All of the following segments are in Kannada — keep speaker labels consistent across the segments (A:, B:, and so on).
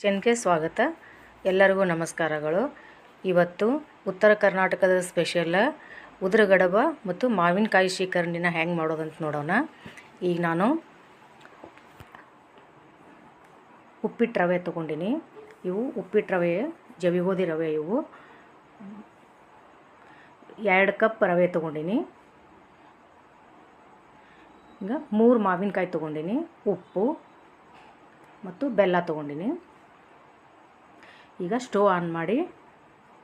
A: ಕಿಚನ್ಗೆ ಸ್ವಾಗತ. ಎಲ್ಲರಿಗೂ ನಮಸ್ಕಾರಗಳು. ಇವತ್ತು ಉತ್ತರ ಕರ್ನಾಟಕದ ಸ್ಪೆಷಲ್ ಉದ್ರಗಡಬ ಮತ್ತು ಮಾವಿನಕಾಯಿ ಶೀಕರಣಿನ ಹೆಂಗೆ ಮಾಡೋದಂತ ನೋಡೋಣ. ಈಗ ನಾನು ಉಪ್ಪಿಟ್ಟು ರವೆ ತೊಗೊಂಡಿನಿ. ಇವು ಉಪ್ಪಿಟ್ಟು ರವೆ, ಜವಿಗೋಧಿ ರವೆ ಇವು. ಎರಡು ಕಪ್ ರವೆ ತೊಗೊಂಡಿನಿ. ಈಗ ಮೂರು ಮಾವಿನಕಾಯಿ ತೊಗೊಂಡಿನಿ. ಉಪ್ಪು ಮತ್ತು ಬೆಲ್ಲ ತೊಗೊಂಡಿನಿ. ಈಗ ಸ್ಟವ್ ಆನ್ ಮಾಡಿ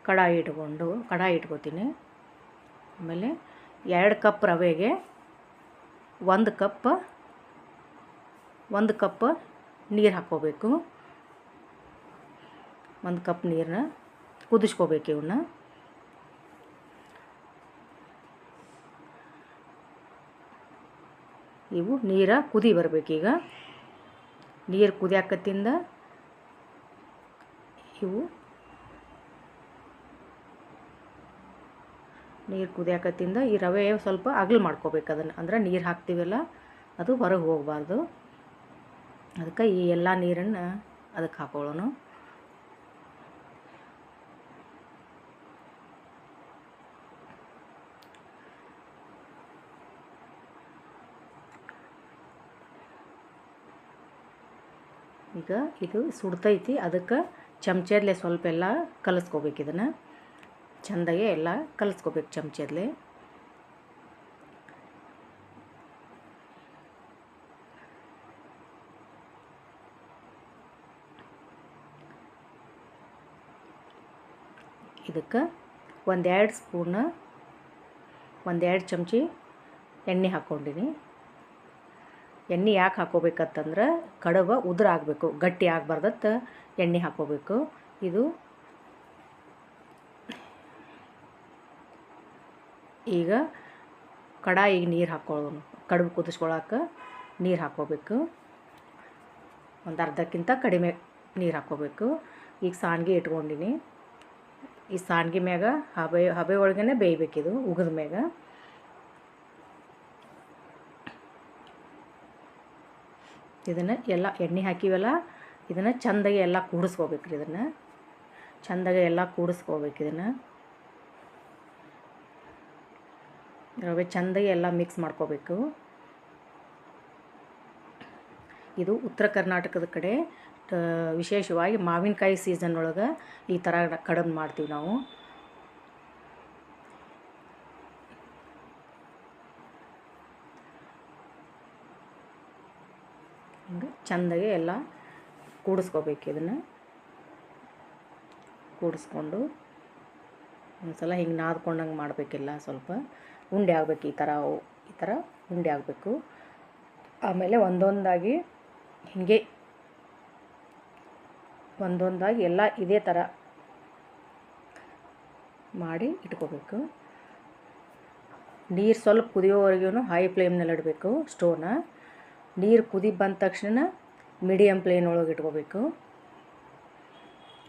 A: ಕಡಾಯಿ ಇಟ್ಕೊಂಡು, ಕಡಾಯಿ ಇಟ್ಕೋತೀನಿ. ಆಮೇಲೆ ಎರಡು ಕಪ್ ರವೆಗೆ ಒಂದು ಕಪ್ ಒಂದು ಕಪ್ ನೀರು ಹಾಕ್ಕೋಬೇಕು. ಒಂದು ಕಪ್ ನೀರನ್ನ ಕುದಿಸ್ಕೋಬೇಕು ಇವನ್ನ ಇವು ನೀರ ಕುದಿ ಬರಬೇಕೀಗ. ನೀರು ಕುದಿಯಾಕತ್ತಿಂದ ಇವು ನೀರು ಕುದಿಯಾಕತ್ತಿಂದ ಈ ರವೆ ಸ್ವಲ್ಪ ಅಗಲು ಮಾಡ್ಕೋಬೇಕು ಅದನ್ನು. ಅಂದ್ರೆ ನೀರು ಹಾಕ್ತೀವಲ್ಲ, ಅದು ಹೊರಗೆ ಹೋಗಬಾರ್ದು. ಅದಕ್ಕೆ ಈ ಎಲ್ಲ ನೀರನ್ನು ಅದಕ್ಕೆ ಹಾಕೊಳ್ಳೋಣ ಈಗ ಇದು ಸುಡ್ತೈತಿ, ಅದಕ್ಕೆ ಚಮಚದಲ್ಲೇ ಸ್ವಲ್ಪ ಎಲ್ಲ ಕಲಿಸ್ಕೋಬೇಕು ಇದನ್ನು. ಚೆಂದಾಗೆ ಎಲ್ಲ ಕಲಿಸ್ಕೋಬೇಕು ಚಮಚದಲ್ಲೇ ಇದಕ್ಕೆ ಒಂದೆರಡು ಸ್ಪೂನ್, ಒಂದೆರಡು ಚಮಚಿ ಎಣ್ಣೆ ಹಾಕ್ಕೊಂಡಿನಿ. ಎಣ್ಣೆ ಯಾಕೆ ಹಾಕೋಬೇಕಂತಂದ್ರೆ ಕಡುಬು ಉದುರು ಆಗಬೇಕು, ಗಟ್ಟಿ ಆಗಬಾರ್ದತ್ತ ಎಣ್ಣೆ ಹಾಕೋಬೇಕು. ಇದು ಈಗ ಕಡಾಯಿಗೆ ನೀರು ಹಾಕೋಣ ಕಡುಬು ಕುದಿಸ್ಕೊಳಕ್ಕೆ ನೀರು ಹಾಕೋಬೇಕು ಒಂದು ಅರ್ಧಕ್ಕಿಂತ ಕಡಿಮೆ ನೀರು ಹಾಕೋಬೇಕು ಈಗ ಸಾನ್ಗೆ ಇಟ್ಕೊಂಡಿನಿ. ಈ ಸಾನ್ಗೆ ಮ್ಯಾಗ ಹಬೆ ಹಬೆ ಒಳಗೇ ಬೇಯಬೇಕಿದು ಉಗಿದ ಮ್ಯಾಗ. ಇದನ್ನು ಎಲ್ಲ ಎಣ್ಣೆ ಹಾಕಿವಲ್ಲ, ಇದನ್ನು ಚೆಂದಾಗಿ ಎಲ್ಲ ಕೂಡಿಸ್ಕೋಬೇಕು ರೀ ಇದನ್ನು. ಚೆಂದಾಗಿ ಎಲ್ಲ ಕೂಡಿಸ್ಕೋಬೇಕು ಇದನ್ನು. ರವೆ ಚೆಂದಾಗಿ ಎಲ್ಲ ಮಿಕ್ಸ್ ಮಾಡ್ಕೋಬೇಕು. ಇದು ಉತ್ತರ ಕರ್ನಾಟಕದ ಕಡೆ ವಿಶೇಷವಾಗಿ ಮಾವಿನಕಾಯಿ ಸೀಸನ್ ಒಳಗೆ ಈ ಥರ ಕಡುಬು ಮಾಡ್ತೀವಿ ನಾವು. ಹಿಂಗೆ ಚೆಂದಾಗಿ ಎಲ್ಲ ಕೂಡಿಸ್ಕೋಬೇಕು ಇದನ್ನು. ಕೂಡಿಸ್ಕೊಂಡು ಒಂದು ಸಲ ಹಿಂಗೆ ನಾದ್ಕೊಂಡಂಗೆ ಮಾಡಬೇಕಿಲ್ಲ ಸ್ವಲ್ಪ. ಉಂಡೆ ಆಗಬೇಕು ಈ ಥರ ಈ ಥರ ಉಂಡೆ ಆಗಬೇಕು. ಆಮೇಲೆ ಒಂದೊಂದಾಗಿ ಹೀಗೆ ಒಂದೊಂದಾಗಿ ಎಲ್ಲ ಇದೇ ಥರ ಮಾಡಿ ಇಟ್ಕೋಬೇಕು. ನೀರು ಸ್ವಲ್ಪ ಕುದಿಯೋವರೆಗೂ ಹೈ ಫ್ಲೇಮ್ನಲ್ಲಿ ಇಡಬೇಕು ಸ್ಟೋವ್ನ ನೀರು ಕುದಿ ಬಂದ ತಕ್ಷಣ ಮೀಡಿಯಮ್ ಪ್ಲೇನ್ ಒಳಗೆ ಇಟ್ಕೋಬೇಕು.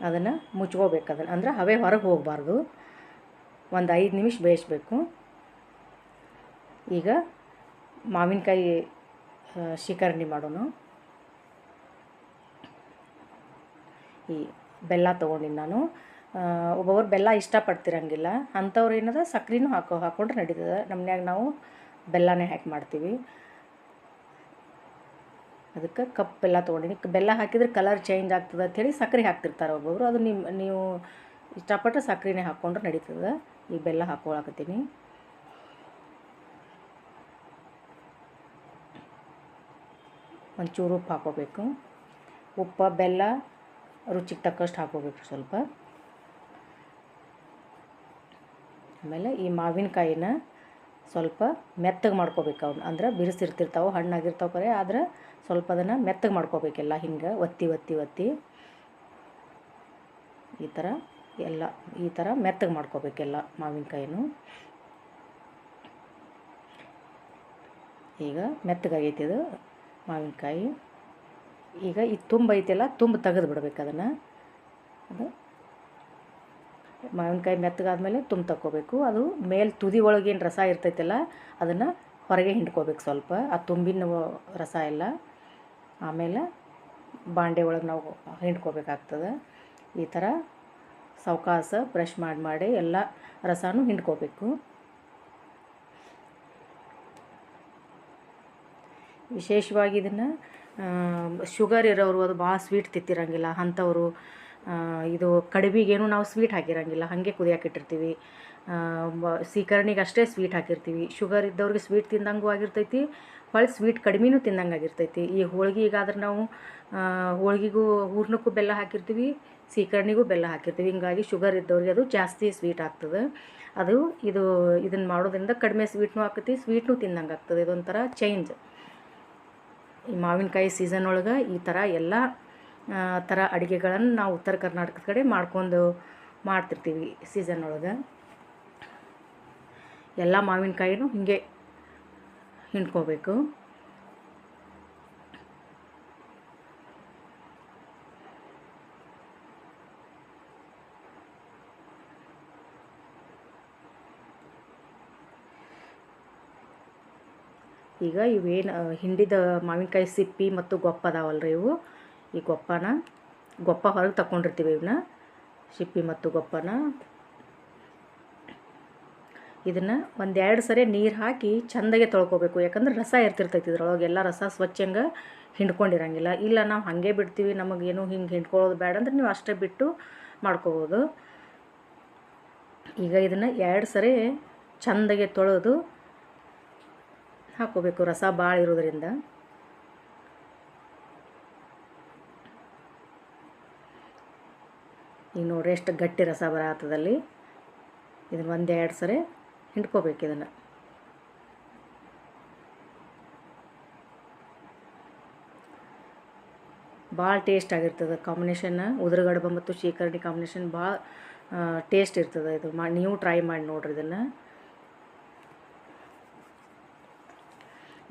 A: ಅದನ್ನು ಮುಚ್ಕೋಬೇಕು ಅದನ್ನು. ಅಂದ್ರೆ ಹವೆ ಹೊರಗೆ ಹೋಗಬಾರ್ದು. ಒಂದು ಐದು ನಿಮಿಷ ಬೇಯಿಸ್ಬೇಕು. ಈಗ ಮಾವಿನಕಾಯಿ ಶಿಕರಣಿ ಮಾಡೋಣ. ಈ ಬೆಲ್ಲ ತೊಗೊಂಡಿನಿ ನಾನು. ಒಬ್ಬೊಬ್ರು ಬೆಲ್ಲ ಇಷ್ಟಪಡ್ತಿರಂಗಿಲ್ಲ. ಅಂಥವ್ರು ಏನದ? ಸಕ್ರೆನೂ ಹಾಕೋ ಹಾಕ್ಕೊಂಡ್ರೆ ನಡೀತದೆ. ನಮ್ಮನ್ಯಾಗ ನಾವು ಬೆಲ್ಲನೇ ಹಾಕಿ ಮಾಡ್ತೀವಿ. ಅದಕ್ಕೆ ಕಪ್ ಬೆಲ್ಲ ತೊಗೊಂಡಿನಿ ಬೆಲ್ಲ ಹಾಕಿದ್ರೆ ಕಲರ್ ಚೇಂಜ್ ಆಗ್ತದೆ ಅಂಥೇಳಿ ಸಕ್ಕರೆ ಹಾಕ್ತಿರ್ತಾರೆ ಒಬ್ಬೊಬ್ರು. ಅದು ನಿಮ್ಮ ನೀವು ಇಷ್ಟಪಟ್ಟು ಸಕ್ಕರೆನೇ ಹಾಕ್ಕೊಂಡ್ರೆ ನಡೀತದೆ. ಈ ಬೆಲ್ಲ ಹಾಕ್ಕೊಳಕತ್ತೀನಿ ಒಂಚೂರು ಉಪ್ಪು ಹಾಕೋಬೇಕು ಉಪ್ಪು, ಬೆಲ್ಲ, ರುಚಿಗೆ ತಕ್ಕಷ್ಟು ಹಾಕೋಬೇಕು ಸ್ವಲ್ಪ. ಆಮೇಲೆ ಈ ಮಾವಿನಕಾಯಿನ ಸ್ವಲ್ಪ ಮೆತ್ತಗೆ ಮಾಡ್ಕೋಬೇಕು ಅವ್ನ. ಅಂದ್ರೆ ಬಿರುಸಿರ್ತಿರ್ತಾವೆ, ಹಣ್ಣಾಗಿರ್ತಾವೆ ಕರೆ ಆದ್ರೆ ಸ್ವಲ್ಪ ಅದನ್ನು ಮೆತ್ತಗೆ ಮಾಡ್ಕೋಬೇಕೆಲ್ಲ ಹಿಂಗೆ, ಒತ್ತಿ ಒತ್ತಿ ಒತ್ತಿ. ಈ ಥರ ಎಲ್ಲ, ಈ ಥರ ಮೆತ್ತಗೆ ಮಾಡ್ಕೋಬೇಕೆಲ್ಲ ಮಾವಿನಕಾಯಿನು. ಈಗ ಮೆತ್ತಗಾಗೈತಿ ಇದು ಮಾವಿನಕಾಯಿ. ಈಗ ಈ ತುಂಬ ಐತೆಲ್ಲ ತುಂಬ ತೆಗೆದು ಬಿಡ್ಬೇಕು ಅದನ್ನು. ಅದು ಮಾವಿನಕಾಯಿ ಮೆತ್ತಗಾದ್ಮೇಲೆ ತುಂಬ ತಕ್ಕೋಬೇಕು. ಅದು ಮೇಲೆ ತುದಿ ಒಳಗೇನು ರಸ ಇರ್ತೈತಲ್ಲ, ಅದನ್ನು ಹೊರಗೆ ಹಿಂಡ್ಕೋಬೇಕು ಸ್ವಲ್ಪ. ಆ ತುಂಬಿನ ರಸ ಎಲ್ಲ ಆಮೇಲೆ ಬಾಂಡೆ ಒಳಗೆ ನಾವು ಹಿಂಡ್ಕೋಬೇಕಾಗ್ತದೆ. ಈ ಥರ ಸಾವಕಾಸ ಬ್ರಷ್ ಮಾಡಿ ಮಾಡಿ ಎಲ್ಲ ರಸನೂ ಹಿಂಡ್ಕೋಬೇಕು. ವಿಶೇಷವಾಗಿ ಇದನ್ನು ಶುಗರ್ ಇರೋರು ಅದು ಭಾಳ ಸ್ವೀಟ್ ತಿತ್ತಿರಂಗಿಲ್ಲ ಅಂಥವ್ರು ಇದು ಕಡುಬಿಗೇನು ನಾವು ಸ್ವೀಟ್ ಹಾಕಿರಂಗಿಲ್ಲ, ಹಾಗೆ ಕುದಿಯಕ್ಕೆ ಇಟ್ಟಿರ್ತೀವಿ. ಸೀಕರ್ಣಿಗೆ ಅಷ್ಟೇ ಸ್ವೀಟ್ ಹಾಕಿರ್ತೀವಿ. ಶುಗರ್ ಇದ್ದವ್ರಿಗೆ ಸ್ವೀಟ್ ತಿಂದಂಗೂ ಆಗಿರ್ತೈತಿ ಹೊಳೆ ಸ್ವೀಟ್ ಕಡಿಮೆನೂ ತಿಂದಂಗೆ ಆಗಿರ್ತೈತಿ. ಈ ಹೋಳ್ಗೆಗಾದ್ರೆ ನಾವು ಹೋಳಿಗೆಗೂ ಹೂರ್ಣಕ್ಕೂ ಬೆಲ್ಲ ಹಾಕಿರ್ತೀವಿ ಸೀಕರ್ಣಿಗೂ ಬೆಲ್ಲ ಹಾಕಿರ್ತೀವಿ. ಹಿಂಗಾಗಿ ಶುಗರ್ ಇದ್ದವ್ರಿಗೆ ಅದು ಜಾಸ್ತಿ ಸ್ವೀಟ್ ಆಗ್ತದೆ. ಅದು, ಇದು ಇದನ್ನು ಮಾಡೋದ್ರಿಂದ ಕಡಿಮೆ ಸ್ವೀಟ್ನೂ ಆಗ್ತೈತಿ ಸ್ವೀಟ್ನೂ ತಿಂದಂಗೆ ಆಗ್ತದೆ. ಇದೊಂಥರ ಚೇಂಜ್ ಈ ಮಾವಿನಕಾಯಿ ಸೀಸನ್ ಒಳಗೆ ಈ ಥರ ಎಲ್ಲ ಥರ ಅಡುಗೆಗಳನ್ನು ನಾವು ಉತ್ತರ ಕರ್ನಾಟಕದ ಕಡೆ ಮಾಡ್ಕೊಂಡು ಮಾಡ್ತಿರ್ತೀವಿ ಸೀಸನ್ ಒಳಗೆ. ಎಲ್ಲ ಮಾವಿನಕಾಯಿನೂ ಹೀಗೆ ಹಿಂಡ್ಕೋಬೇಕು. ಈಗ ಇವೇನು, ಹಿಂಡಿದ ಮಾವಿನಕಾಯಿ ಸಿಪ್ಪಿ ಮತ್ತು ಗೊಪ್ಪ ಅದಾವಲ್ರಿ ಇವು. ಈ ಗೊಪ್ಪನ, ಗೊಪ್ಪ ಹೊರಗೆ ತಗೊಂಡಿರ್ತೀವಿ ಇವನ್ನ ಸಿಪ್ಪಿ ಮತ್ತು ಗೊಪ್ಪನ. ಇದನ್ನು ಒಂದೆರಡು ಸರಿ ನೀರು ಹಾಕಿ ಚಂದಗೆ ತೊಳ್ಕೊಬೇಕು. ಯಾಕಂದ್ರೆ ರಸ ಇರ್ತಿರ್ತೈತಿ ಇದ್ರೊಳಗೆ. ಎಲ್ಲ ರಸ ಸ್ವಚ್ಛಂಗೆ ಹಿಂಡ್ಕೊಂಡಿರಂಗಿಲ್ಲ. ಇಲ್ಲ, ನಾವು ಹಾಗೆ ಬಿಡ್ತೀವಿ ನಮಗೇನು ಹಿಂಗೆ ಹಿಂಡ್ಕೊಳ್ಳೋದು ಬೇಡ ಅಂದ್ರೆ ನೀವು ಅಷ್ಟೇ ಬಿಟ್ಟು ಮಾಡ್ಕೋಬೋದು. ಈಗ ಇದನ್ನು ಎರಡು ಸರಿ ಚಂದಗೆ ತೊಳೆದು ಹಾಕೋಬೇಕು. ರಸ ಭಾಳ ಇರೋದ್ರಿಂದ. ಈಗ ನೋಡ್ರಿ ಎಷ್ಟು ಗಟ್ಟಿ ರಸ ಬರತ್ತದಲ್ಲಿ ಇದನ್ನು ಒಂದೆರಡು ಸರಿ ಹಿಂಡ್ಕೋಬೇಕು ಇದನ್ನು. ಭಾಳ ಟೇಸ್ಟ್ ಆಗಿರ್ತದೆ ಕಾಂಬಿನೇಷನ್. ಉದುರುಗಡ್ಬ ಮತ್ತು ಶೇಖರಣಿ ಕಾಂಬಿನೇಷನ್ ಭಾಳ ಟೇಸ್ಟ್ ಇರ್ತದೆ ಇದು. ಮಾ, ನೀವು ಟ್ರೈ ಮಾಡಿ ನೋಡ್ರಿ ಇದನ್ನು.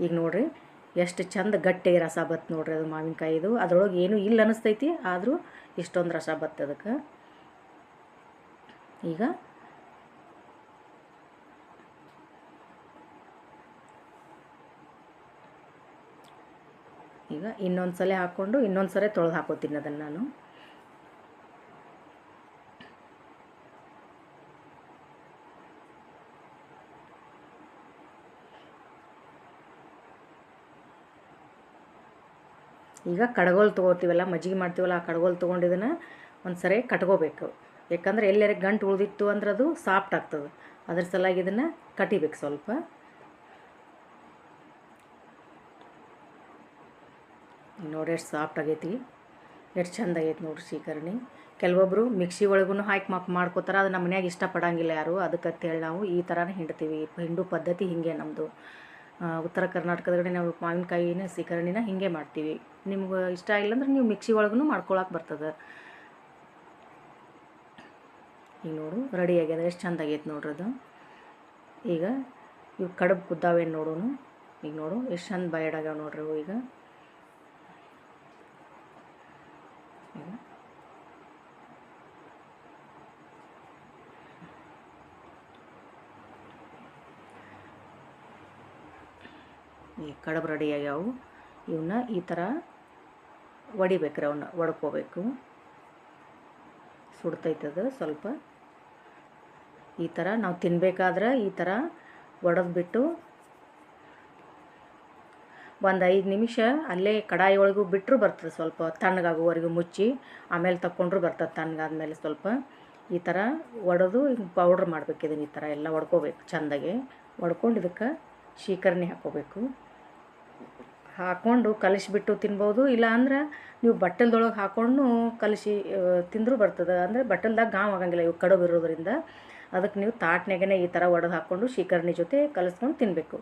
A: ಈಗ ನೋಡ್ರಿ ಎಷ್ಟು ಚಂದ ಗಟ್ಟಿ ರಸ ಬತ್ತು ನೋಡ್ರಿ ಅದು ಮಾವಿನಕಾಯಿದು. ಅದ್ರೊಳಗೆ ಏನೂ ಇಲ್ಲ ಅನ್ನಿಸ್ತೈತಿ ಆದರೂ ಇಷ್ಟೊಂದು ರಸ ಬತ್ತು ಅದಕ್ಕೆ. ಈಗ ಈಗ ಇನ್ನೊಂದು ಸಲ ಹಾಕ್ಕೊಂಡು ಇನ್ನೊಂದು ಸಲ ತೊಳೆದು ಹಾಕೋತೀನಿ ಅದನ್ನು ನಾನು. ಈಗ ಕಡಗೋಲ್ ತೊಗೋತೀವಲ್ಲ, ಮಜ್ಜಿಗೆ ಮಾಡ್ತೀವಲ್ಲ, ಆ ಕಡಗೋಲ್ ತೊಗೊಂಡಿದ್ದನ್ನು ಒಂದು ಸರಿ ಕಟ್ಕೋಬೇಕು. ಯಾಕಂದ್ರೆ ಎಲ್ಲರ ಗಂಟು ಉಳಿದಿತ್ತು ಅಂದ್ರೆ ಅದು ಸಾಫ್ಟ್ ಆಗ್ತದೆ. ಅದ್ರ ಸಲಾಗಿ ಇದನ್ನು ಕಟಿಬೇಕು ಸ್ವಲ್ಪ. ನೋಡಿ ಎಷ್ಟು ಸಾಫ್ಟ್ ಆಗೈತಿ. ಎಷ್ಟು ಚಂದ ಆಗೈತಿ ನೋಡ್ರಿ ಶೀಕರಣಿ ಕೆಲವೊಬ್ಬರು ಮಿಕ್ಸಿ ಒಳಗೂ ಹಾಕಿ ಮಾಪ್ ಮಾಡ್ಕೋತಾರೆ, ಅದು ನಮ್ಮ ಮನ್ಯಾಗ ಇಷ್ಟಪಡೋಂಗಿಲ್ಲ ಯಾರು. ಅದಕ್ಕೆ ಅಂತೇಳಿ ನಾವು ಈ ಥರನೇ ಹಿಂಡ್ತೀವಿ. ಹಿಂಡು ಪದ್ಧತಿ ಹೀಗೆ ನಮ್ಮದು ಉತ್ತರ ಕರ್ನಾಟಕದ ಕಡೆ ನಾವು ಮಾವಿನಕಾಯಿನ ಸೀಕರಣಿನ ಹಿಂಗೆ ಮಾಡ್ತೀವಿ. ನಿಮ್ಗೆ ಇಷ್ಟ ಇಲ್ಲ ಅಂದ್ರೆ ನೀವು ಮಿಕ್ಸಿ ಒಳಗೂ ಮಾಡ್ಕೊಳಕ್ಕೆ ಬರ್ತದೆ. ಈಗ ನೋಡು ರೆಡಿ ಆಗ್ಯದ, ಎಷ್ಟು ಚಂದ ಆಗೈತೆ ನೋಡ್ರಿ ಅದು. ಈಗ ಇವು ಕಡುಬು ಕುದ್ದಾವೇನು ನೋಡೋನು? ಈಗ ನೋಡು, ಎಷ್ಟು ಚಂದ ಬಯಡಾಗ್ಯಾವ ನೋಡ್ರಿ ಈಗ ಈ ಕಡಬು ರೆಡಿ ಆಗ್ಯಾವು ಇವನ್ನ ಈ ಥರ ಒಡಿಬೇಕ್ರಿ ಅವನ್ನ ಒಡ್ಕೋಬೇಕು. ಸುಡ್ತೈತದು ಸ್ವಲ್ಪ. ಈ ಥರ ನಾವು ತಿನ್ಬೇಕಾದ್ರೆ ಈ ಥರ ಒಡೆದ್ಬಿಟ್ಟು ಒಂದು ಐದು ನಿಮಿಷ ಅಲ್ಲೇ ಕಡಾಯಿ ಒಳಗೂ ಬಿಟ್ಟರು ಬರ್ತದೆ ಸ್ವಲ್ಪ ತಣ್ಣಗಾಗುವವರೆಗೂ ಮುಚ್ಚಿ, ಆಮೇಲೆ ತಕ್ಕೊಂಡ್ರು ಬರ್ತದೆ ತಣ್ಣಗಾದ್ಮೇಲೆ ಸ್ವಲ್ಪ. ಈ ಥರ ಒಡೆದು ಪೌಡ್ರ್ ಮಾಡ್ಬೇಕು ಈ ಥರ ಎಲ್ಲ ಒಡ್ಕೋಬೇಕು, ಚೆಂದಾಗೆ. ಒಡ್ಕೊಂಡು ಇದಕ್ಕೆ ಶೀಕರಣೆ ಹಾಕ್ಕೋಬೇಕು ಹಾಕ್ಕೊಂಡು ಕಲಿಸಿಬಿಟ್ಟು ತಿನ್ಬೋದು. ಇಲ್ಲ ಅಂದ್ರೆ ನೀವು ಬಟ್ಟಲ್ದೊಳಗೆ ಹಾಕ್ಕೊಂಡು ಕಲಿಸಿ ತಿಂದರೂ ಬರ್ತದೆ. ಅಂದರೆ ಬಟ್ಟಲ್ದಾಗ ಗಾಮ್ ಆಗಂಗಿಲ್ಲ ಇವು ಕಡುಬು ಇರೋದ್ರಿಂದ. ಅದಕ್ಕೆ ನೀವು ತಾಟ್ನಾಗೇ ಈ ಥರ ಒಡೆದು ಹಾಕ್ಕೊಂಡು ಶೀಕರ್ಣಿ ಜೊತೆ ಕಲಿಸ್ಕೊಂಡು ತಿನ್ನಬೇಕು